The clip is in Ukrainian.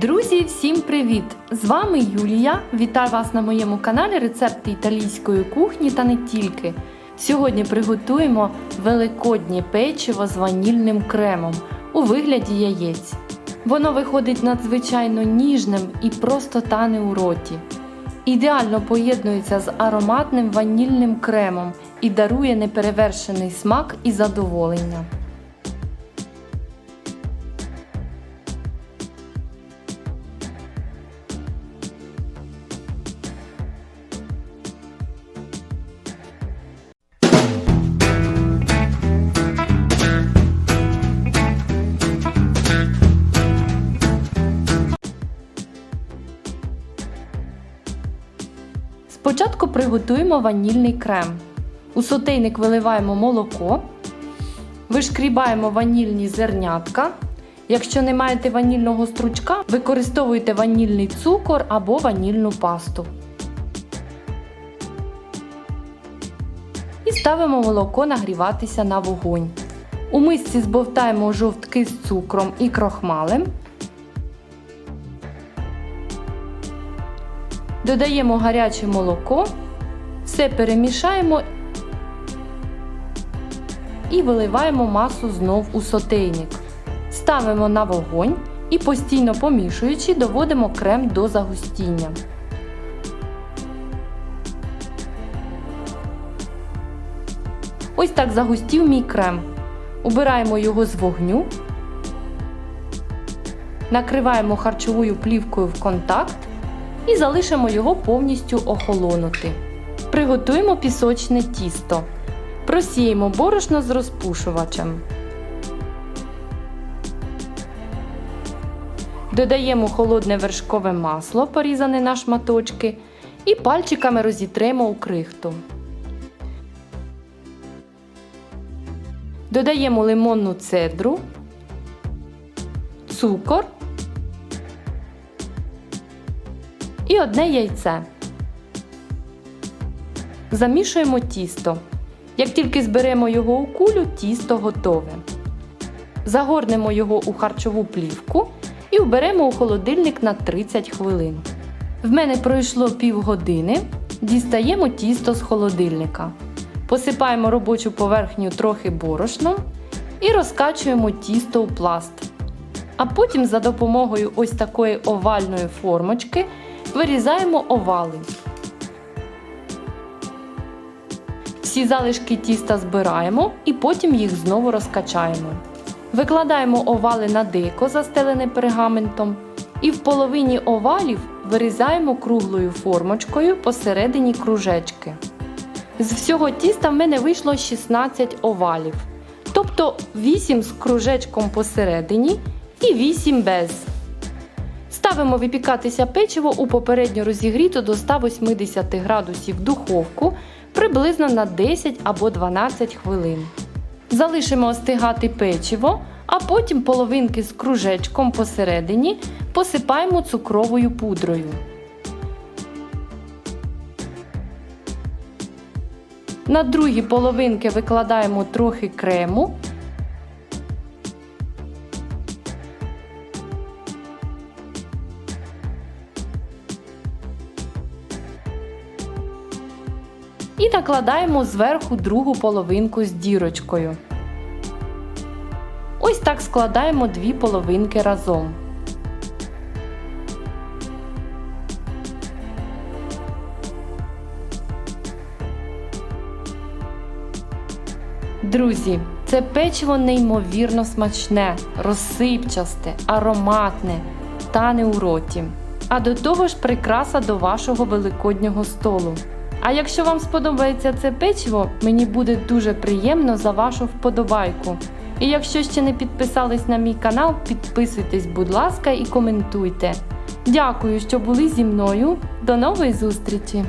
Друзі, всім привіт! З вами Юлія. Вітаю вас на моєму каналі Рецепти італійської кухні та не тільки. Сьогодні приготуємо великоднє печиво з ванільним кремом у вигляді яєць. Воно виходить надзвичайно ніжним і просто тане у роті. Ідеально поєднується з ароматним ванільним кремом і дарує неперевершений смак і задоволення. Спочатку приготуємо ванільний крем. У сотейник виливаємо молоко, вишкрібаємо ванільні зернятка. Якщо не маєте ванільного стручка, використовуйте ванільний цукор або ванільну пасту. І ставимо молоко нагріватися на вогонь. У мисці збовтаємо жовтки з цукром і крохмалем. Додаємо гаряче молоко, все перемішаємо і виливаємо масу знов у сотейник. Ставимо на вогонь і постійно помішуючи, доводимо крем до загустіння. Ось так загустів мій крем. Убираємо його з вогню, накриваємо харчовою плівкою в контакт і залишимо його повністю охолонути. Приготуємо пісочне тісто. Просіємо борошно з розпушувачем. Додаємо холодне вершкове масло, порізане на шматочки, і пальчиками розітремо у крихту. Додаємо лимонну цедру, цукор і одне яйце. Замішуємо тісто. Як тільки зберемо його у кулю, тісто готове. Загорнемо його у харчову плівку і вберемо у холодильник на 30 хвилин. В мене пройшло півгодини. Дістаємо тісто з холодильника. Посипаємо робочу поверхню трохи борошном і розкачуємо тісто у пласт. А потім за допомогою ось такої овальної формочки вирізаємо овали. Всі залишки тіста збираємо і потім їх знову розкачаємо. Викладаємо овали на деко, застелене пергаментом, і в половині овалів вирізаємо круглою формочкою посередині кружечки. З всього тіста в мене вийшло 16 овалів, тобто 8 з кружечком посередині і 8 без. Ставимо випікатися печиво у попередньо розігріту до 180 градусів духовку приблизно на 10 або 12 хвилин. Залишимо остигати печиво, а потім половинки з кружечком посередині посипаємо цукровою пудрою. На другі половинки викладаємо трохи крему. І накладаємо зверху другу половинку з дірочкою. Ось так складаємо дві половинки разом. Друзі, це печиво неймовірно смачне, розсипчасте, ароматне, тане у роті. А до того ж прикраса до вашого великоднього столу. А якщо вам сподобається це печиво, мені буде дуже приємно за вашу вподобайку. І якщо ще не підписались на мій канал, підписуйтесь, будь ласка, і коментуйте. Дякую, що були зі мною. До нової зустрічі!